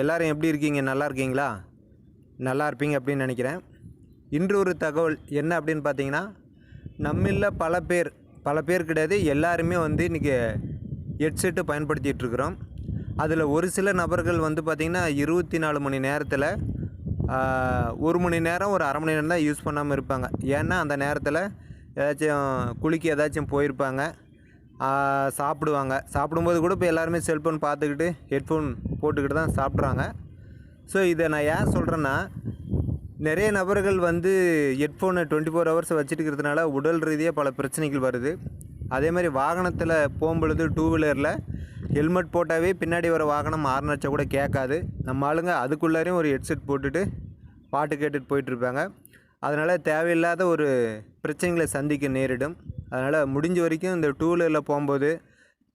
எல்லாரும் எப்படி இருக்கீங்க? நல்லா இருக்கீங்களா? நல்லா இருப்பீங்க அப்படின்னு நினைக்கிறேன். இன்று ஒரு தகவல் என்ன அப்படின்னு பார்த்தீங்கன்னா நம்மள பல பேர் பல பேர் கிடையாது எல்லாருமே வந்து இன்றைக்கி ஹெட்செட்டு பயன்படுத்திகிட்டு இருக்கிறோம். அதில் ஒரு சில நபர்கள் வந்து பார்த்திங்கன்னா இருபத்தி நாலு மணி நேரத்தில் ஒரு மணி நேரம் ஒரு அரை மணி நேரம் தான் யூஸ் பண்ணாமல் இருப்பாங்க. ஏன்னா அந்த நேரத்தில் ஏதாச்சும் குளிக்க ஏதாச்சும் போயிருப்பாங்க. சாப்பிடுவாங்க. சாப்பிடும்போது கூட இப்போ எல்லாருமே செல்ஃபோன் பார்த்துக்கிட்டு ஹெட்ஃபோன் போட்டுக்கிட்டு தான் சாப்பிட்றாங்க. ஸோ இதை நான் ஏன் சொல்கிறேன்னா நிறைய நபர்கள் வந்து ஹெட்ஃபோனை டுவெண்ட்டி ஃபோர் ஹவர்ஸ் வச்சுட்டு இருக்கிறதுனால உடல் ரீதியாக பல பிரச்சனைகள் வருது. அதே மாதிரி வாகனத்தில் போகும்பொழுது டூ வீலரில் ஹெல்மெட் போட்டாவே பின்னாடி வர வாகனம் ஆறுனச்சா கூட கேட்காது. நம்ம ஆளுங்க அதுக்குள்ளாரையும் ஒரு ஹெட்செட் போட்டுட்டு பாட்டு கேட்டுட்டு போயிட்டுருப்பாங்க அதனால் தேவையில்லாத ஒரு பிரச்சனைகளை சந்திக்க நேரிடும். அதனால் முடிஞ்ச வரைக்கும் இந்த டூ வீலரில் போகும்போது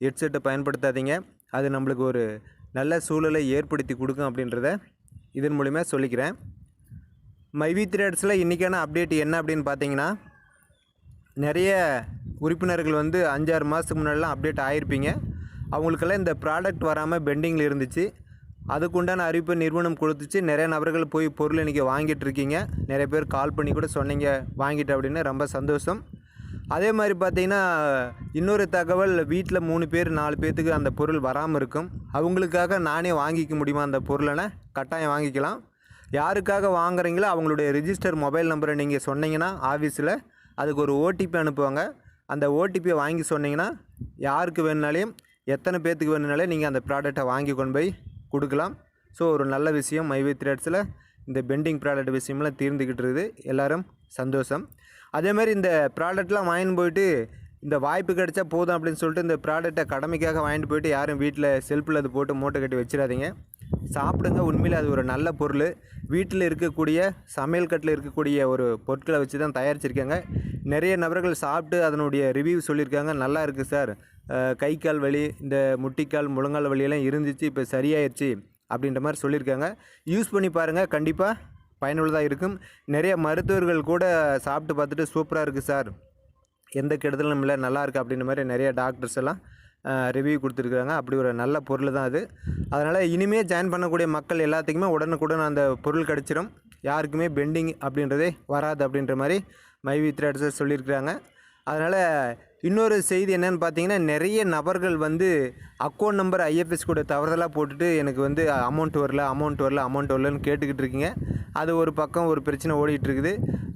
ஹெட்செட்டை பயன்படுத்தாதீங்க. அது நம்மளுக்கு ஒரு நல்ல சூழலை ஏற்படுத்தி கொடுக்கும் அப்படின்றத இதன் மூலிமா சொல்லிக்கிறேன். மைவி த்ரேட்ஸில் இன்றைக்கான அப்டேட் என்ன அப்படின்னு பார்த்தீங்கன்னா நிறைய உறுப்பினர்கள் வந்து அஞ்சாறு மாதத்துக்கு முன்னாடிலாம் அப்டேட் ஆகிருப்பீங்க அவங்களுக்கெல்லாம் இந்த ப்ராடக்ட் வராமல் பெண்டிங்கில் இருந்துச்சு. அதுக்குண்டான அறிவிப்பு நிறுவனம் கொடுத்துச்சு. நிறைய நபர்கள் போய் பொருள் இன்றைக்கி வாங்கிட்டு இருக்கீங்க. நிறைய பேர் கால் பண்ணி கூட சொன்னீங்க வாங்கிட்டு அப்படின்னு ரொம்ப சந்தோஷம். அதே மாதிரி பார்த்தீங்கன்னா இன்னொரு தகவல் வீட்டில் மூணு பேர் நாலு பேர்த்துக்கு அந்த பொருள் வராமல் இருக்கும். அவங்களுக்காக நானே வாங்கிக்க முடியுமா அந்த பொருளைன கட்டாயம் வாங்கிக்கலாம். யாருக்காக வாங்குறீங்களோ அவங்களுடைய ரிஜிஸ்டர் மொபைல் நம்பரை நீங்கள் சொன்னீங்கன்னா ஆஃபீஸில் அதுக்கு ஒரு ஓடிபி அனுப்புவாங்க. அந்த ஓடிபியை வாங்கி சொன்னீங்கன்னா யாருக்கு வேணுனாலையும் எத்தனை பேர்த்துக்கு வேணுனாலே நீங்கள் அந்த ப்ராடக்டை வாங்கி கொண்டு போய் கொடுக்கலாம். ஸோ ஒரு நல்ல விஷயம் மைவே த்ரெட்ஸில் இந்த பெண்டிங் ப்ராடக்ட் விஷயம்லாம் தீர்ந்துக்கிட்டு இருக்குது. எல்லோரும் சந்தோஷம். அதே மாதிரி இந்த ப்ராடக்ட்லாம் வாங்கின்னு போயிட்டு இந்த வாய்ப்பு கிடைச்சா போதும் அப்படின்னு சொல்லிட்டு இந்த ப்ராடக்ட்டை கடமைக்காக வாங்கிட்டு போயிட்டு யாரும் வீட்டில் செல்ஃபில் அது போட்டு மூட்டை கட்டி வச்சிடாதீங்க. சாப்பிடுங்க. உண்மையில் அது ஒரு நல்ல பொருள். வீட்டில் இருக்கக்கூடிய சமையல் கட்டில் இருக்கக்கூடிய ஒரு பொருட்களை வச்சு தான் தயாரிச்சிருக்காங்க. நிறைய நபர்கள் சாப்பிட்டு அதனுடைய ரிவ்யூ சொல்லியிருக்காங்க. நல்லா இருக்குது சார். கை கால் வலி இந்த முட்டிக்கால் முழங்கால் வலியெல்லாம் இருந்துச்சு. இப்போ சரியாயிருச்சு. அப்படின்ற மாதிரி சொல்லியிருக்காங்க. யூஸ் பண்ணி பாருங்கள் கண்டிப்பாக பயனுள்ளதாக இருக்கும். நிறைய மருத்துவர்கள் கூட சாப்பிட்டு பார்த்துட்டு சூப்பராக இருக்குது சார். எந்த கெடுதலும் இல்லை நல்லா இருக்குது அப்படின்ற மாதிரி நிறைய டாக்டர்ஸ் எல்லாம் ரிவ்யூ கொடுத்துருக்குறாங்க அப்படி ஒரு நல்ல பொருள் தான் அது. அதனால் இனிமேல் ஜாயின் பண்ணக்கூடிய மக்கள் எல்லாத்துக்குமே உடனுக்குடன் அந்த பொருள் கிடச்சிரும். யாருக்குமே பெண்டிங் அப்படின்றதே வராது அப்படின்ற மாதிரி மைவி த்ரெட்ஸர் சொல்லியிருக்கிறாங்க. அதனால் இன்னொரு செய்தி என்னன்னு பார்த்தீங்கன்னா நிறைய நபர்கள் வந்து அக்கௌண்ட் நம்பர் ஐஎஃப்எஸ் கூட தவறுதலாக போட்டுட்டு எனக்கு வந்து அமௌண்ட் வரல அமௌண்ட் வரல அமௌண்ட் வரலன்னு கேட்டுக்கிட்டு இருக்கீங்க. அது ஒரு பக்கம் ஒரு பிரச்சனை ஓடிட்டு இருக்குது.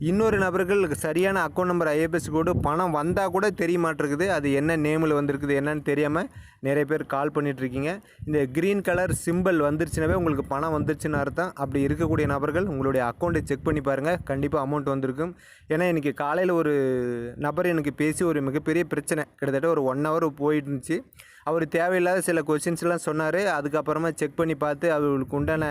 இன்னொரு நபர்கள் சரியான அக்கௌண்ட் நம்பர் ஐஎஃப்எஸ் கோடு பணம் வந்தால் கூட தெரிய மாட்டிருக்குது அது என்ன நேமில் வந்திருக்குது என்னன்னு தெரியாமல் நிறைய பேர் கால் பண்ணிகிட்ருக்கீங்க இந்த க்ரீன் கலர் சிம்பிள் வந்துருச்சுனாவே உங்களுக்கு பணம் வந்துருச்சுன்னு அர்த்தம். அப்படி இருக்கக்கூடிய நபர்கள் உங்களுடைய அக்கௌண்ட்டை செக் பண்ணி பாருங்கள் கண்டிப்பாக அமௌண்ட் வந்திருக்கும். ஏன்னா இன்றைக்கி காலையில் ஒரு நபர் எனக்கு பேசி ஒரு மிகப்பெரிய பிரச்சனை. கிட்டத்தட்ட ஒரு ஒன் ஹவர் போயிட்டு இருந்துச்சு அவர் தேவையில்லாத சில கொஷின்ஸ்லாம் சொன்னார். அதுக்கப்புறமா செக் பண்ணி பார்த்து அவருக்கு உண்டான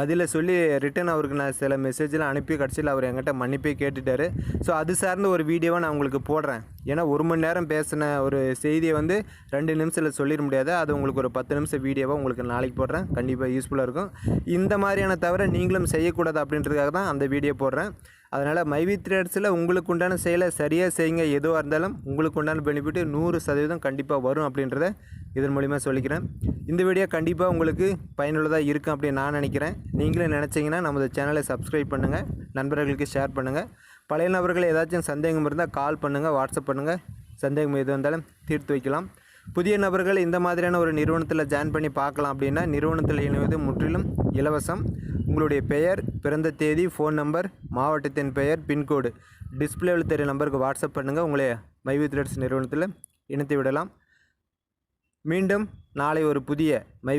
பதிலை சொல்லி ரிட்டன் அவருக்கு நான் சில மெசேஜ்லாம் அனுப்பி கடைசியில் அவர் என்கிட்ட மன்னிப்பே கேட்டுட்டார். ஸோ அது சார்ந்த ஒரு வீடியோவை நான் உங்களுக்கு போடுறேன். ஏன்னா ஒரு மணி நேரம் பேசின ஒரு செய்தியை வந்து ரெண்டு நிமிஷத்தில் சொல்லிட முடியாது. அது உங்களுக்கு ஒரு பத்து நிமிஷம் வீடியோவாக உங்களுக்கு நாளைக்கு போடுறேன். கண்டிப்பாக யூஸ்ஃபுல்லாக இருக்கும். இந்த மாதிரியான தவிர நீங்களும் செய்யக்கூடாது அப்படின்றதுக்காக தான் அந்த வீடியோ போடுறேன். அதனால் மைவி த்ரெட்ஸில் உங்களுக்கு உண்டான செயலை சரியாக செய்யுங்க எதுவாக இருந்தாலும் உங்களுக்கு உண்டான பெனிஃபிட்டு நூறு சதவீதம் கண்டிப்பாக வரும் அப்படின்றத இதன் மூலிமா சொல்லிக்கிறேன். இந்த வீடியோ கண்டிப்பாக உங்களுக்கு பயனுள்ளதாக இருக்கும் அப்படின்னு நான் நினைக்கிறேன். நீங்களும் நினச்சிங்கன்னா நமது சேனலை சப்ஸ்கிரைப் பண்ணுங்கள் நண்பர்களுக்கு ஷேர் பண்ணுங்கள் பழைய நபர்கள் ஏதாச்சும் சந்தேகம் இருந்தால் கால் பண்ணுங்கள் வாட்ஸ்அப் பண்ணுங்கள் சந்தேகம் எது வந்தாலும் தீர்த்து வைக்கலாம். புதிய நபர்கள் இந்த மாதிரியான ஒரு நிறுவனத்தில் ஜாயின் பண்ணி பார்க்கலாம் அப்படின்னா நிறுவனத்தில் இணைவது முற்றிலும் இலவசம். உங்களுடைய பெயர் பிறந்த தேதி ஃபோன் நம்பர் மாவட்டத்தின் பெயர் பின்கோடு. டிஸ்பிளேவில் தெரிய நம்பருக்கு வாட்ஸ்அப் பண்ணுங்கள் உங்களை மைவி த்ரெட்ஸ் நிறுவனத்தில் இணைத்து விடலாம் மீண்டும் நாளை ஒரு புதிய மை